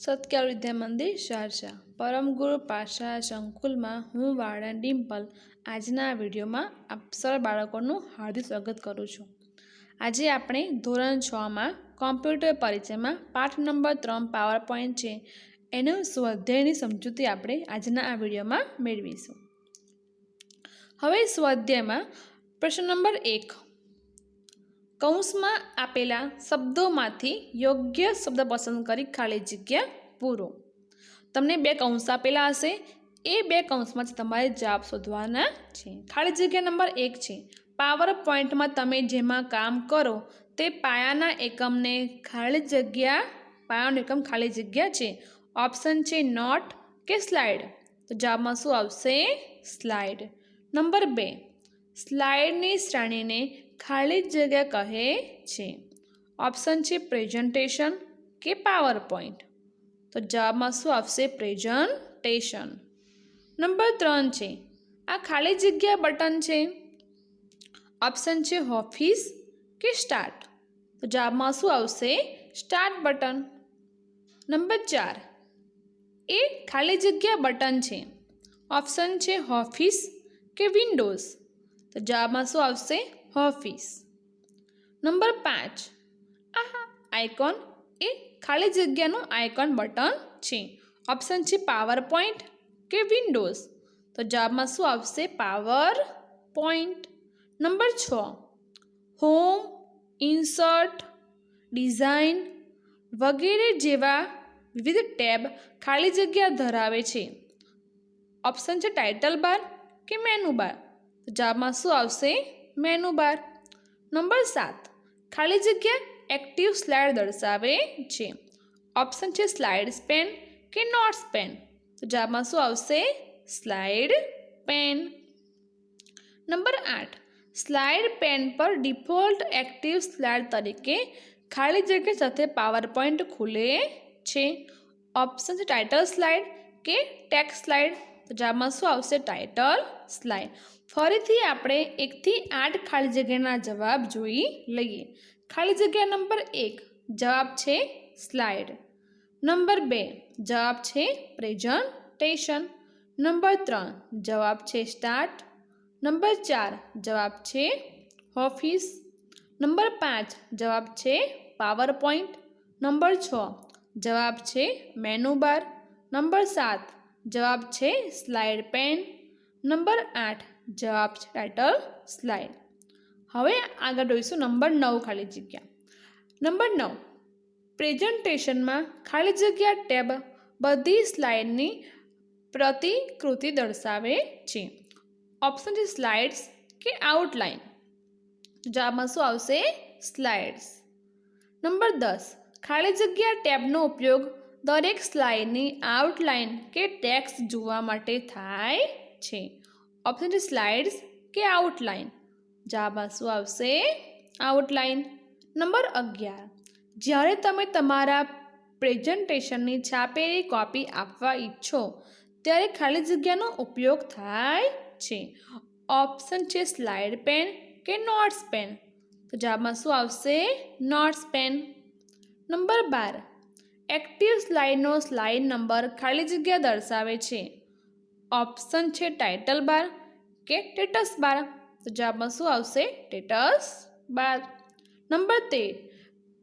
સત્કાર વિદ્યા મંદિર શારશા પરમગુરુ પાઠશાળા સંકુલમાં હું વાળા ડિમ્પલ. આજના આ વિડીયોમાં આપ સર્વ બાળકોનું હાર્દિક સ્વાગત કરું છું. આજે આપણે ધોરણ છમાં કોમ્પ્યુટર પરિચયમાં પાઠ નંબર ત્રણ પાવર પોઈન્ટ છે. એનું સ્વાધ્યાયની સમજૂતી આપણે આજના આ વિડીયોમાં મેળવીશું. હવે સ્વાધ્યાયમાં પ્રશ્ન નંબર એક. કૌંસમાં આપેલા શબ્દોમાંથી યોગ્ય શબ્દ પસંદ કરી ખાલી જગ્યા પૂરો. તમને બે કૌંસ આપેલા હશે. એ બે કૌંસમાંથી તમારે જવાબ શોધવાના છે. ખાલી જગ્યા નંબર એક છે. પાવર પોઈન્ટમાં તમે જેમાં કામ કરો તે પાયાના એકમને ખાલી જગ્યા, પાયાનો એકમ ખાલી જગ્યા છે. ઓપ્શન છે નોટ કે સ્લાઇડ. તો જવાબમાં શું આવશે? સ્લાઇડ. નંબર બે. સ્લાઇડની શ્રેણીને ખાલી જગ્યા કહે છે. ઓપ્શન છે પ્રેઝન્ટેશન કે પાવર પોઈન્ટ તો જવાબમાં શું આવશે પ્રેઝન્ટેશન નંબર ત્રણ છે, આ ખાલી જગ્યા બટન છે? ઓપ્શન છે ઓફિસ કે સ્ટાર્ટ તો જવાબમાં શું આવશે સ્ટાર્ટ બટન. નંબર ચાર, એ ખાલી જગ્યા બટન છે? ઓપ્શન છે ઓફિસ કે વિન્ડોઝ તો જવાબમાં શું આવશે ઓફિસ. નંબર પાંચ. આ આઇકોન. એ ખાલી જગ્યાનું આઇકોન બટન છે. ઓપ્શન છે પાવર પોઈન્ટ કે વિન્ડોઝ. તો જવાબમાં શું આવશે? પાવર પોઈન્ટ નંબર છ. હોમ, ઇન્સર્ટ, ડિઝાઇન વગેરે જેવા વિવિધ ટેબ ખાલી જગ્યા ધરાવે છે. ઓપ્શન છે ટાઇટલ બાર કે મેનુ બાર. તો જવાબમાં શું આવશે? Menu bar. નંબર સાત. ખાલી જગ્યા એક્ટિવ સ્લાઇડ દર્શાવે છે. ઓપ્શન છે સ્લાઇડ પેન કે નોટ્સ પેન તો જવાબમાં શું આવશે? સ્લાઇડ પેન નંબર આઠ. સ્લાઇડ પેન પર ડિફોલ્ટ એક્ટિવ સ્લાઇડ તરીકે ખાલી જગ્યા સાથે પાવર પોઈન્ટ ખુલે છે. ઓપ્શન છે ટાઇટલ સ્લાઇડ કે ટેક્સ સ્લાઇડ તો જવાબમાં શું આવશે? ટાઇટલ સ્લાઇડ ફરીથી આપણે એકથી આઠ ખાલી જગ્યાના જવાબ જોઈ લઈએ. ખાલી જગ્યા નંબર એક, જવાબ છે સ્લાઇડ નંબર બે, જવાબ છે પ્રેઝન્ટેશન નંબર ત્રણ, જવાબ છે સ્ટાર્ટ નંબર ચાર, જવાબ છે ઓફિસ નંબર પાંચ, જવાબ છે પાવર પોઈન્ટ નંબર છ, જવાબ છે મેનુ બાર નંબર સાત, જવાબ છે સ્લાઇડ પેન નંબર આઠ, જવાબ છે ટાઇટલ સ્લાઇડ હવે આગળ જોઈશું નંબર નવ ખાલી જગ્યા. નંબર નવ, પ્રેઝન્ટેશનમાં ખાલી જગ્યા ટેબ બધી સ્લાઇડની પ્રતિકૃતિ દર્શાવે છે. ઓપ્શન છે સ્લાઇડ્સ કે આઉટલાઇન જવાબમાં શું આવશે? સ્લાઇડ્સ નંબર દસ, ખાલી જગ્યા ટેબનો ઉપયોગ દરેક સ્લાઇડની આઉટલાઇન કે ટેક્સ જોવા માટે થાય છે. ઓપ્શન છે સ્લાઇડ્સ કે આઉટલાઇન જવાબમાં શું આવશે? આઉટલાઇન નંબર અગિયાર. જ્યારે તમે તમારા પ્રેઝન્ટેશનની છાપેલી કોપી આપવા ઈચ્છો, ત્યારે ખાલી જગ્યાનો ઉપયોગ થાય છે. ઓપ્શન છે સ્લાઇડ પેન કે નોટ્સ પેન તો જવાબમાં શું આવશે? નોટ્સ પેન નંબર બાર. એક્ટિવ સ્લાઇડનો સ્લાઇડ નંબર ખાલી જગ્યા દર્શાવે છે. ઓપ્શન છે ટાઇટલ બાર કે ટેટસ બાર તો જવાબમાં શું આવશે? ટેટસ બાર નંબર તેર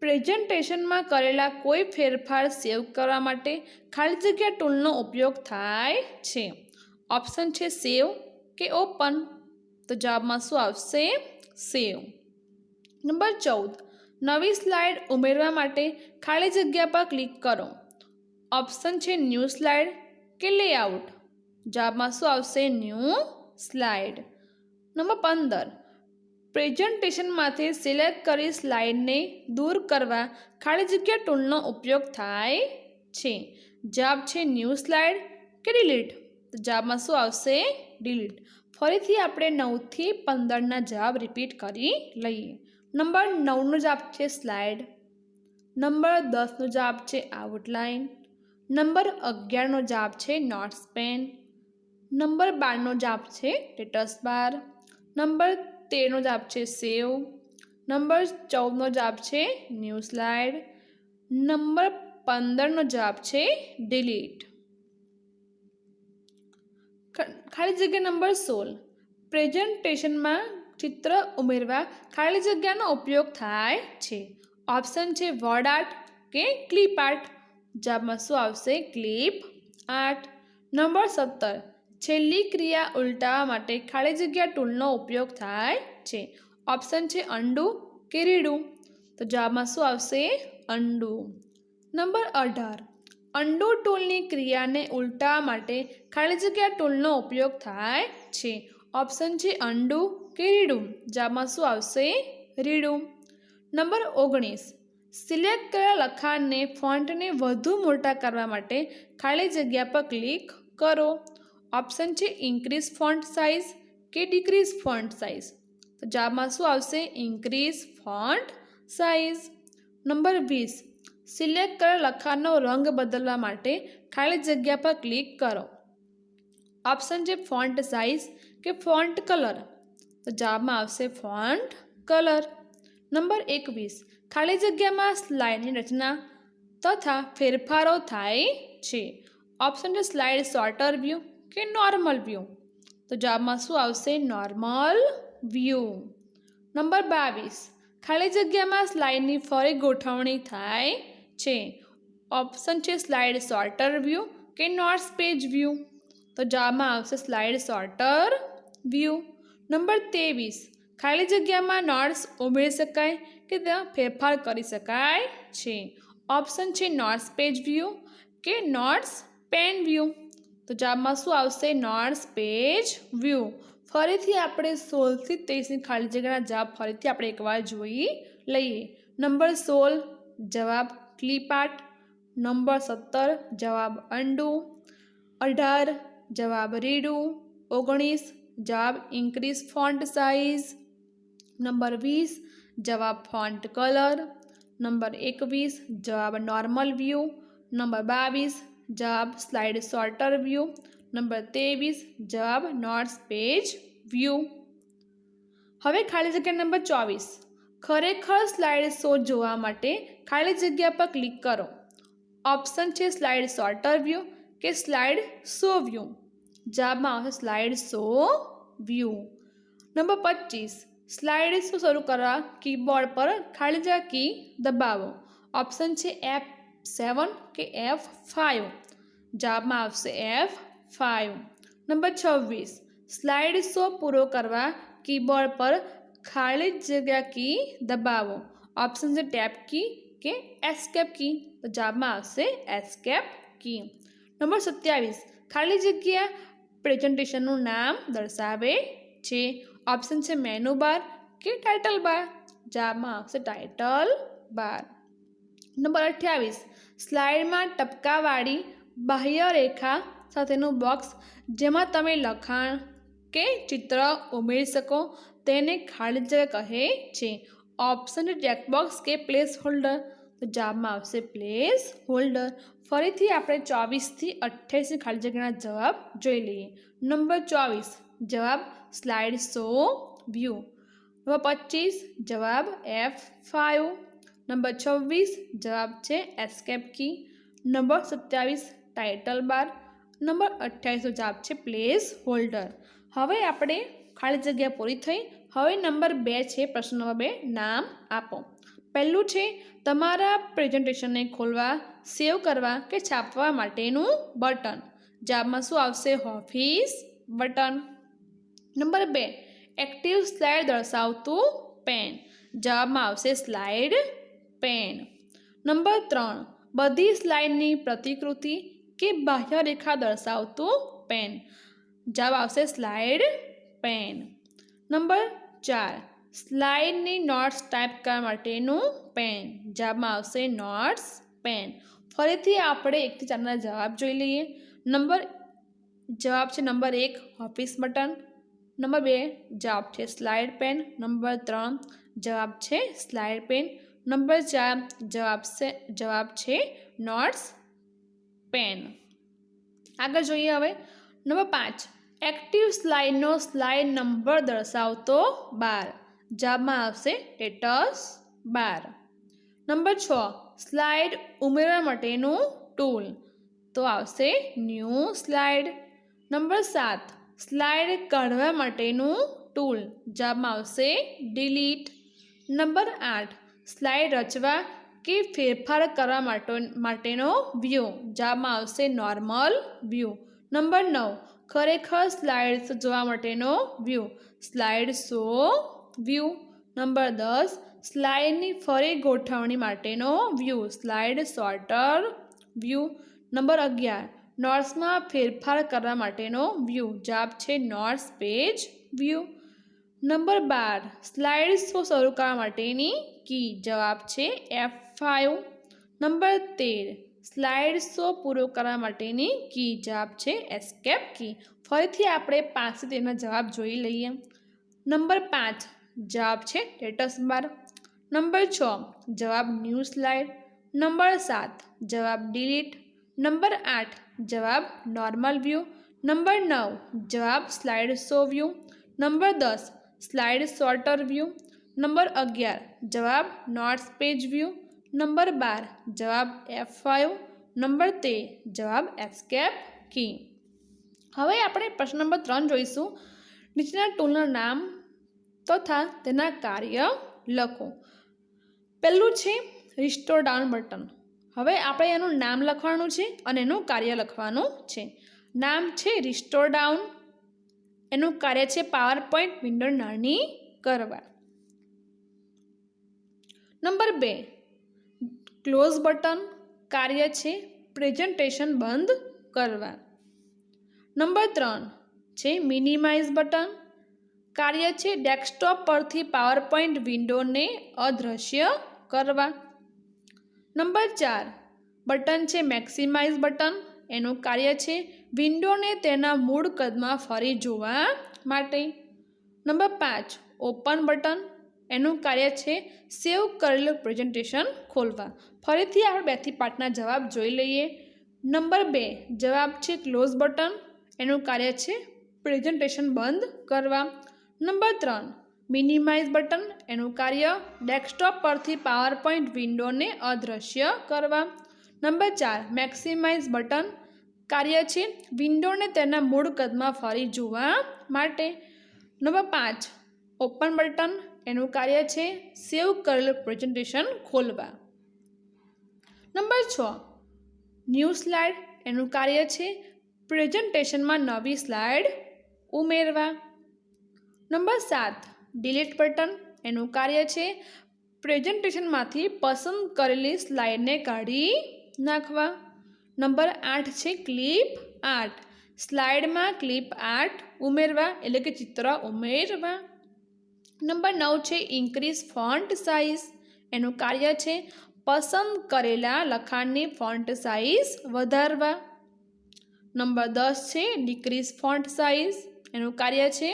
પ્રેઝન્ટેશનમાં કરેલા કોઈ ફેરફાર સેવ કરવા માટે ખાલી જગ્યા ટૂલનો ઉપયોગ થાય છે. ઓપ્શન છે સેવ કે ઓપન તો જવાબમાં શું આવશે? સેવ નંબર ચૌદ, નવી સ્લાઇડ ઉમેરવા માટે ખાલી જગ્યા પર ક્લિક કરો. ઓપ્શન છે ન્યૂ સ્લાઇડ કે લેઆઉટ જવાબમાં શું આવશે? New slide. નંબર પંદર. પ્રેઝન્ટેશનમાંથી સિલેક્ટ કરી સ્લાઇડને દૂર કરવા ખાલી જગ્યા ટૂલનો ઉપયોગ થાય છે. જવાબ છે ન્યૂ સ્લાઇડ કે ડિલીટ? તો જવાબમાં શું આવશે? ડિલીટ. ફરીથી આપણે નવથી પંદરના જવાબ રિપીટ કરી લઈએ. નંબર નવનો જવાબ છે સ્લાઇડ. નંબર દસનો જવાબ છે આઉટલાઇન. નંબર અગિયારનો જવાબ છે નોટ્સ પેન. નંબર બારનો જાપ છે ટેટસ બાર. નંબર તેરનો જાપ છે, સેવ. નંબર ચૌદનો જાપ છે, ન્યૂ સ્લાઇડ. નંબર પંદરનો જાપ છે ડિલીટ ખાલી જગ્યા નંબર સોળ. પ્રેઝન્ટેશનમાં ચિત્ર ઉમેરવા ખાલી જગ્યાનો ઉપયોગ થાય છે. ઓપ્શન છે વર્ડ આર્ટ કે ક્લિપ આર્ટ જવાબમાં શું આવશે? ક્લિપ આર્ટ નંબર સત્તર. છેલ્લી ક્રિયા ઉલટાવવા માટે ખાલી જગ્યા ટૂલનો ઉપયોગ થાય છે. ઓપ્શન છે અંડુ કે રીડું તો જવાબમાં શું આવશે? અંડુ નંબર અઢાર. અંડુ ટૂલની ક્રિયાને ઉલટાવવા માટે ખાલી જગ્યા ટૂલનો ઉપયોગ થાય છે. ઓપ્શન છે અંડુ કે રીડું જવાબમાં શું આવશે? રીડું નંબર ઓગણીસ. સિલેક્ટ કરેલા લખાણને ફોન્ટને વધુ મોટા કરવા માટે ખાલી જગ્યા પર ક્લિક કરો. ઓપ્શન છે ઇન્ક્રીઝ ફોન્ટ સાઇઝ કે ડિક્રીઝ ફોન્ટ સાઇઝ તો જવાબમાં શું આવશે? ઇન્ક્રીઝ ફોન્ટ સાઇઝ નંબર વીસ. સિલેક્ટ કરેલ લખાણનો રંગ બદલવા માટે ખાલી જગ્યા પર ક્લિક કરો. ઓપ્શન છે ફોન્ટ સાઇઝ કે ફોન્ટ કલર તો જવાબમાં આવશે ફોન્ટ કલર નંબર એકવીસ. ખાલી જગ્યામાં સ્લાઇડની રચના તથા ફેરફારો થાય છે. ઓપ્શન છે સ્લાઇડ શોર્ટર વ્યૂ કે નોર્મલ વ્યૂ તો જવાબમાં શું આવશે? નોર્મલ વ્યૂ નંબર બાવીસ. ખાલી જગ્યામાં સ્લાઇડની ફરી ગોઠવણી થાય છે. ઓપ્શન છે સ્લાઇડ શોર્ટર વ્યૂ કે નોર્થ પેજ વ્યૂ તો જવાબમાં આવશે સ્લાઇડ શોર્ટર વ્યૂ નંબર ત્રેવીસ. ખાલી જગ્યામાં નોટ્સ ઉમેરી શકાય કે ત્યાં ફેરફાર કરી શકાય છે. ઓપ્શન છે નોટ્સ પેજ વ્યૂ કે નોટ્સ પેન વ્યૂ તો જવાબમાં શું આવશે? Notes, page, view. ફરીથી આપણે સોળથી ત્રીસની ખાલી જગ્યાના જવાબ ફરીથી આપણે એકવાર જોઈ લઈએ. નંબર સોળ, જવાબ ક્લિપ આર્ટ નંબર સત્તર, જવાબ અંડુ અઢાર, જવાબ રીડું. ઓગણીસ, જવાબ ઇન્ક્રીઝ ફોન્ટ સાઇઝ નંબર વીસ, જવાબ ફોન્ટ કલર. નંબર એકવીસ, જવાબ નોર્મલ વ્યૂ. નંબર બાવીસ જવાબ સ્લાઇડ શોર્ટર વ્યૂ નંબર ત્રેવીસ જવાબ નોટ્સ પેજ વ્યૂ હવે ખાલી જગ્યા નંબર ચોવીસ. ખરેખર સ્લાઇડ શો જોવા માટે ખાલી જગ્યા પર ક્લિક કરો. ઓપ્શન છે સ્લાઇડ શોર્ટર વ્યૂ કે સ્લાઇડ શો વ્યૂ. જવાબમાં આવશે સ્લાઇડ શો વ્યૂ. નંબર પચીસ. સ્લાઇડ શો શરૂ કરવા કીબોર્ડ પર ખાલી જગ્યા કી દબાવો. ઓપ્શન છે એફ સેવન કે એફ ફાઇવ જવાબમાં આવશે એફ ફાઇવ નંબર છવ્વીસ. સ્લાઇડ શો પૂરો કરવા કીબોર્ડ પર ખાલી જગ્યા કી દબાવો. ઓપ્શન છે ટેપ કી કે એસ્કેપ કી તો જવાબમાં આવશે એસ્કેપ કી નંબર સત્યાવીસ. ખાલી જગ્યા પ્રેઝન્ટેશનનું નામ દર્શાવે છે. ઓપ્શન છે મેનુ બાર કે ટાઇટલ બાર જવાબમાં આવશે ટાઇટલ બાર નંબર અઠ્યાવીસ. સ્લાઇડમાં ટપકાવાળી બાહ્ય રેખા સાથેનું બોક્સ, જેમાં તમે લખાણ કે ચિત્ર ઉમેરી શકો, તેને ખાલી જગ્યા કહે છે. ઓપ્શન ચેકબોક્સ કે પ્લેસ હોલ્ડર. તો જવાબમાં આવશે પ્લેસ હોલ્ડર. ફરીથી આપણે ચોવીસથી અઠ્યાવીસની ખાલી જગ્યાના જવાબ જોઈ લઈએ. નંબર ચોવીસ. જવાબ સ્લાઇડ શો વ્યૂ. નંબર પચીસ. જવાબ એફ ફાઇવ. નંબર છવ્વીસ જવાબ છે એસ્કેપ કી નંબર સત્યાવીસ ટાઇટલ બાર નંબર અઠ્યાવીસનો જવાબ છે પ્લેસ હોલ્ડર હવે આપણે ખાલી જગ્યા પૂરી થઈ. હવે નંબર બે છે પ્રશ્ન નંબર બે નામ આપો. પહેલું છે તમારા પ્રેઝન્ટેશનને ખોલવા સેવ કરવા કે છાપવા માટેનું બટન. જવાબમાં શું આવશે? Office button. નંબર બે એક્ટિવ સ્લાઇડ દર્શાવતું પેન જવાબમાં આવશે સ્લાઇડ પેન નંબર ત્રણ બધી સ્લાઇડની પ્રતિકૃતિ કે બાહ્ય રેખા દર્શાવતું પેન। જવાબ આવશે સ્લાઇડ પેન। નંબર ચાર, સ્લાઇડની નોટ્સ ટાઈપ કરવા માટેનું પેન। જવાબમાં આવશે નોટ્સ પેન। ફરીથી આપણે એકથી ચારના જવાબ જોઈ લઈએ। નંબર, જવાબ છે નંબર એક, ઓફિસ બટન। નંબર બે, જવાબ છે સ્લાઇડ પેન। નંબર ત્રણ, જવાબ છે સ્લાઇડ પેન। નંબર ચાર જવાબ છે જવાબ છે નોટ્સ પેન. આગળ જોઈએ હવે. નંબર પાંચ, એક્ટિવ સ્લાઇડનો સ્લાઇડ નંબર દર્શાવતો બાર. જવાબમાં આવશે ટેટસ બાર. નંબર છ, સ્લાઇડ ઉમેરવા માટેનું ટૂલ. તો આવશે ન્યૂ સ્લાઇડ. નંબર સાત, સ્લાઇડ કાઢવા માટેનું ટૂલ. જવાબમાં આવશે ડિલીટ. નંબર આઠ સ્લાઇડ રચવા કે ફેરફાર કરવા માટે, માટેનો વ્યૂ જવાબમાં આવશે નોર્મલ વ્યૂ નંબર નવ, ખરેખર સ્લાઇડ્સ જોવા માટેનો view slide show view number દસ સ્લાઇડની ફરી ગોઠવણી માટેનો view slide sorter view number અગિયાર નોટ્સમાં ફેરફાર કરવા માટેનો વ્યૂ જવાબ છે નોટ્સ પેજ વ્યૂ નંબર બાર સ્લાઇડ શો શરૂ કરવા માટેની કી જવાબ છે એફ ફાઇવ નંબર તેર સ્લાઇડ શો પૂરો કરવા માટેની કી જવાબ છે એસ્કેપ કી ફરીથી આપણે પાંચથી તેના જવાબ જોઈ લઈએ નંબર પાંચ જવાબ છે સ્ટેટસ બાર નંબર છ જવાબ ન્યૂ સ્લાઇડ નંબર સાત જવાબ ડિલીટ નંબર આઠ જવાબ નોર્મલ વ્યૂ નંબર નવ જવાબ સ્લાઇડ શો વ્યૂ નંબર દસ સ્લાઇડ સોર્ટર વ્યૂ. નંબર અગિયાર, જવાબ નોટ્સ પેજ વ્યૂ. નંબર બાર, જવાબ એફ ફાઇવ. નંબર તેર જવાબ એસ્કેપ કી હવે આપણે પ્રશ્ન નંબર ત્રણ જોઈશું. નીચેના ટૂલના નામ તથા તેના કાર્ય લખો. પહેલું છે રિસ્ટોર ડાઉન બટન હવે આપણે એનું નામ લખવાનું છે અને એનું કાર્ય લખવાનું છે. નામ છે રિસ્ટોર ડાઉન એનું કાર્ય છે પાવર પોઈન્ટ વિન્ડો નાની કરવા નંબર બે, ક્લોઝ બટન કાર્ય છે પ્રેઝન્ટેશન બંધ કરવા નંબર ત્રણ, છે મિનિમાઇઝ બટન કાર્ય છે ડેસ્કટોપ પરથી પાવર પોઈન્ટ વિન્ડોને અદૃશ્ય કરવા નંબર ચાર, બટન છે મેક્સિમાઇઝ બટન એનું કાર્ય છે વિન્ડોને તેના મૂળ કદમાં ફરી જોવા માટે. નંબર પાંચ, ઓપન બટન. એનું કાર્ય છે સેવ કરેલું પ્રેઝન્ટેશન ખોલવા. ફરીથી આપણે બેથી પાઠના જવાબ જોઈ લઈએ. નંબર બે, જવાબ છે ક્લોઝ બટન. એનું કાર્ય છે પ્રેઝન્ટેશન બંધ કરવા. નંબર ત્રણ, મિનિમાઇઝ બટન. એનું કાર્ય ડેસ્કટોપ પરથી પાવર પોઈન્ટ વિન્ડોને અદૃશ્ય કરવા. નંબર ચાર મેક્સિમાઇઝ બટન કાર્ય છે. વિન્ડોને તેના મૂળ કદમાં ફરી જોવા માટે. નંબર પાંચ ઓપન બટન એનું કાર્ય છે. સેવ કરેલું પ્રેઝન્ટેશન ખોલવા. નંબર છ ન્યૂ સ્લાઇડ એનું કાર્ય છે. પ્રેઝન્ટેશનમાં નવી સ્લાઇડ ઉમેરવા. નંબર સાત ડિલીટ બટન એનું કાર્ય છે. પ્રેઝન્ટેશનમાંથી પસંદ કરેલી સ્લાઇડને કાઢી નાખવા. નંબર આઠ છે ક્લિપ આર્ટ. સ્લાઇડમાં ક્લિપ આર્ટ ઉમેરવા એટલે કે ચિત્ર ઉમેરવા. નંબર નવ છે ઇન્ક્રીઝ ફોન્ટ સાઇઝ. એનું કાર્ય છે પસંદ કરેલા લખાણની ફોન્ટ સાઇઝ વધારવા. નંબર દસ છે ડિક્રીઝ ફોન્ટ સાઇઝ. એનું કાર્ય છે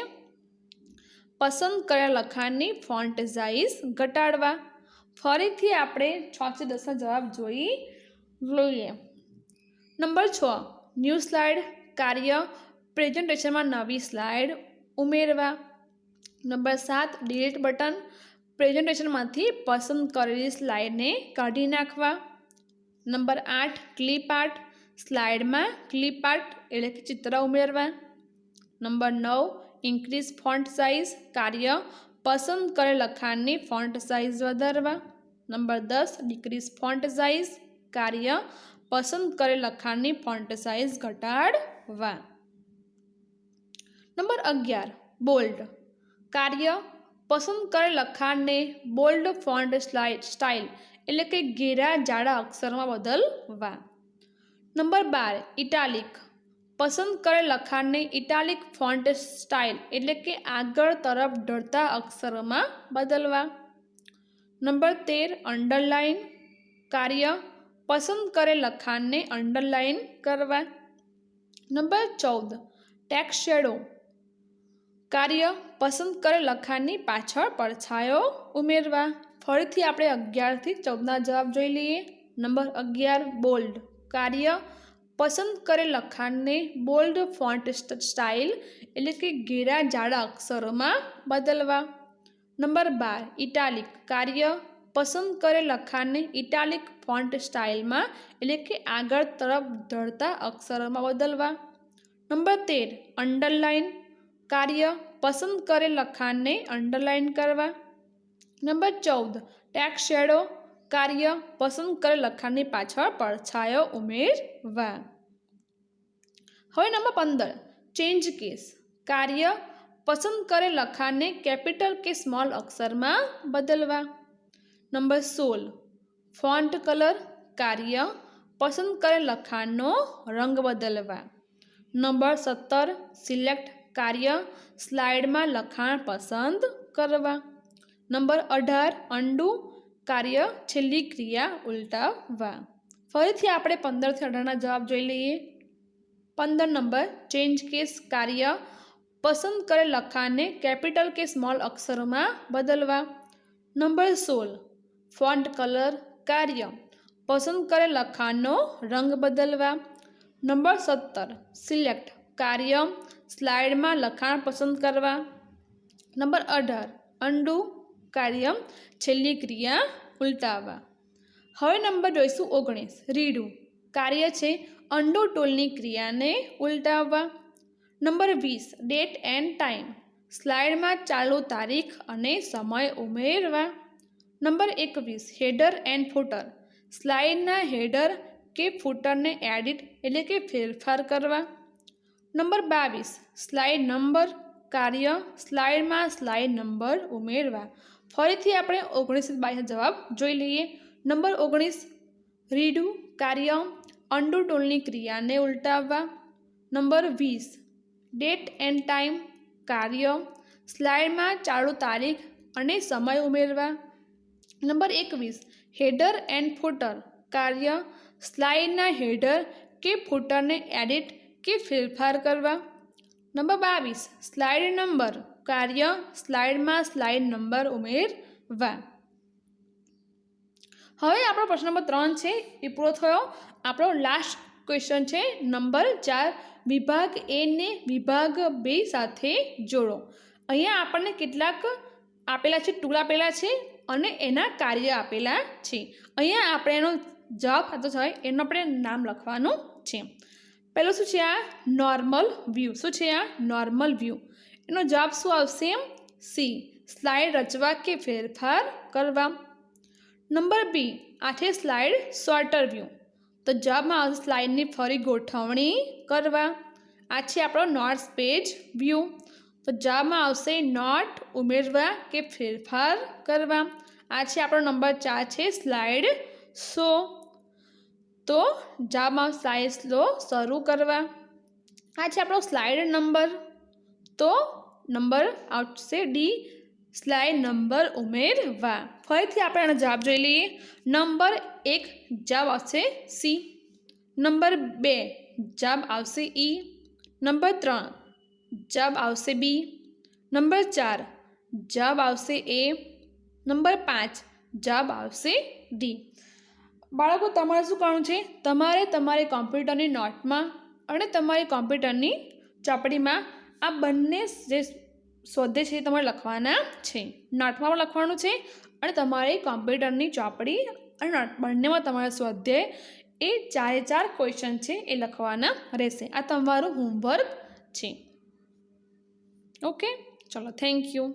પસંદ કરેલા લખાણની ફોન્ટ સાઇઝ ઘટાડવા. ફરીથી આપણે છ થી દસના જવાબ જોઈ લઈએ. નંબર છ, ન્યૂ સ્લાઇડ કાર્ય પ્રેઝન્ટેશનમાં નવી સ્લાઇડ ઉમેરવા. નંબર સાત, ડિલીટ બટન પ્રેઝન્ટેશનમાંથી પસંદ કરેલી સ્લાઇડને કાઢી નાખવા. નંબર આઠ, ક્લિપ આર્ટ સ્લાઇડમાં ક્લિપ આર્ટ એટલે કે ચિત્ર ઉમેરવા. નંબર નવ, ઇન્ક્રીઝ ફોન્ટ સાઇઝ કાર્ય પસંદ કરેલ લખાણની ફોન્ટ સાઇઝ વધારવા. નંબર દસ, ડિક્રીઝ ફોન્ટ સાઇઝ કાર્ય પસંદ કરેલ લખાણની ફોન્ટ સાઇઝ ઘટાડવા નંબર અગિયાર બોલ્ડ કાર્ય પસંદ કરેલ લખાણને બોલ્ડ ફોન્ટ સ્લાઇડ સ્ટાઇલ એટલે કે ઘેરા જાડા અક્ષરમાં બદલવા નંબર બાર ઇટાલિક પસંદ કરેલ લખાણને ઇટાલિક ફોન્ટ સ્ટાઇલ એટલે કે આગળ તરફ ઢળતા અક્ષરોમાં બદલવા નંબર તેર અંડરલાઇન કાર્ય પસંદ કરેલ લખાણને અંડરલાઇન કરવા નંબર ચૌદ ટેક્સ શેડો કાર્ય પસંદ કરેલ લખાણની પાછળ પડછાયો ઉમેરવા. ફરીથી આપણે અગિયારથી ચૌદના જવાબ જોઈ લઈએ. નંબર અગિયાર બોલ્ડ કાર્ય પસંદ કરેલ લખાણને બોલ્ડ ફોન્ટ સ્ટાઇલ એટલે કે ઘેરા જાડા અક્ષરોમાં બદલવા. નંબર બાર ઇટાલિક કાર્ય પસંદ કરેલ લખાણને ઇટાલિક ફોન્ટ સ્ટાઇલમાં એટલે કે આગળ તરફ ધરતા અક્ષરોમાં બદલવા. નંબર તેર અંડરલાઇન કાર્ય પસંદ કરેલ લખાણને અંડરલાઇન કરવા. નંબર ચૌદ ટેક્સ શેડો કાર્ય પસંદ કરેલ લખાણની પાછળ પડછાયો ઉમેરવા. હવે નંબર પંદર ચેન્જ કેસ કાર્ય પસંદ કરેલ લખાણને કેપિટલ કે સ્મોલ અક્ષરમાં બદલવા. નંબર સોળ. ફોન્ટ કલર કાર્ય પસંદ કરેલ લખાણનો રંગ બદલવા. નંબર સત્તર. સિલેક્ટ કાર્ય સ્લાઇડમાં લખાણ પસંદ કરવા. નંબર અઢાર. અંડું કાર્ય છેલ્લી ક્રિયા ઉલટાવવા. ફરીથી આપણે પંદરથી અઢારના જવાબ જોઈ લઈએ. પંદર નંબર. ચેન્જ કેસ કાર્ય પસંદ કરેલ લખાણને કેપિટલ કે સ્મોલ અક્ષરોમાં બદલવા. નંબર સોળ. ફોન્ટ કલર કાર્ય. પસંદ કરેલ લખાણનો રંગ બદલવા. નંબર સત્તર, સિલેક્ટ કાર્ય સ્લાઇડમાં લખાણ પસંદ કરવા. નંબર અઢાર અંડુ કાર્ય છેલ્લી ક્રિયા ઉલટાવવા. હવે નંબર જોઈશું ઓગણીસ, રીડું કાર્ય છે અંડુ ટોલની ક્રિયાને ઉલટાવવા. નંબર વીસ, ડેટ એન્ડ ટાઈમ સ્લાઇડમાં ચાલુ તારીખ અને સમય ઉમેરવા. નંબર એકવીસ હેડર એન્ડ ફૂટર સ્લાઇડના હેડર કે ફૂટરને એડિટ એટલે કે ફેરફાર કરવા. નંબર બાવીસ સ્લાઇડ નંબર કાર્ય સ્લાઇડમાં સ્લાઇડ નંબર ઉમેરવા. ફરીથી આપણે ઓગણીસ બાવીસ જવાબ જોઈ લઈએ. નંબર ઓગણીસ રીડુ કાર્ય અંડુ ટોલની ક્રિયાને ઉલટાવવા. નંબર વીસ ડેટ એન્ડ ટાઈમ કાર્ય સ્લાઇડમાં ચાલુ તારીખ અને સમય ઉમેરવા. નંબર એકવીસ, હેડર એન્ડ ફૂટર, કાર્ય, સ્લાઇડના હેડર કે ફૂટરને એડિટ કે ફેરફાર કરવા. નંબર બાવીસ, સ્લાઇડ નંબર, કાર્ય, સ્લાઇડમાં સ્લાઇડ નંબર ઉમેરવા. હવે આપણો પ્રશ્ન નંબર ત્રણ છે, એ પૂરો થયો. આપણો લાસ્ટ ક્વેશ્ચન છે, નંબર ચાર, વિભાગ એને વિભાગ બે સાથે જોડો. અહીંયા આપણને કેટલાક આપેલા છે ટૂલ આપેલા છે અને એના કાર્ય આપેલા છે. અહીંયા આપણે એનો જવાબ થતો થાય એનું આપણે નામ લખવાનું છે. પહેલું શું છે આ? નોર્મલ વ્યૂ શું છે આ? નોર્મલ વ્યૂ એનો જવાબ શું આવશે? સી સ્લાઇડ રચવા કે ફેરફાર કરવા. નંબર બી આઠે સ્લાઇડ શોર્ટર વ્યૂ તો જવાબમાં આવશે સ્લાઇડની ફરી ગોઠવણી કરવા. આ છે આપણો નોર્થ પેજ વ્યૂ તો જવાબમાં આવશે નોટ ઉમેરવા કે ફેરફાર કરવા. આ છે આપણો નંબર ચાર છે સ્લાઇડ સો. તો જવાબમાં સ્લાઇડ સ્લો શરૂ કરવા. આ છે આપણો સ્લાઇડ નંબર. તો નંબર આવશે ડી સ્લાઇડ નંબર ઉમેરવા. ફરીથી આપણે આનો જવાબ જોઈ લઈએ. નંબર એક જવાબ આવશે સી નંબર બે જવાબ આવશે ઈ નંબર ત્રણ જવાબ આવશે બી નંબર ચાર જવાબ આવશે એ નંબર પાંચ જવાબ આવશે ડી બાળકો તમારે શું કરવાનું છે? તમારે તમારી કોમ્પ્યુટરની નોટમાં અને તમારી કોમ્પ્યુટરની ચોપડીમાં આ બંને જે શોધે છે તમારે લખવાના છે. નોટમાં પણ લખવાનું છે અને તમારી કોમ્પ્યુટરની ચોપડી અને બંનેમાં તમારે સ્વાધ્યાય એ ચારે ચાર ક્વેશ્ચન છે એ લખવાના રહેશે. આ તમારું હોમવર્ક છે. ઓકે ચલો થેન્ક યુ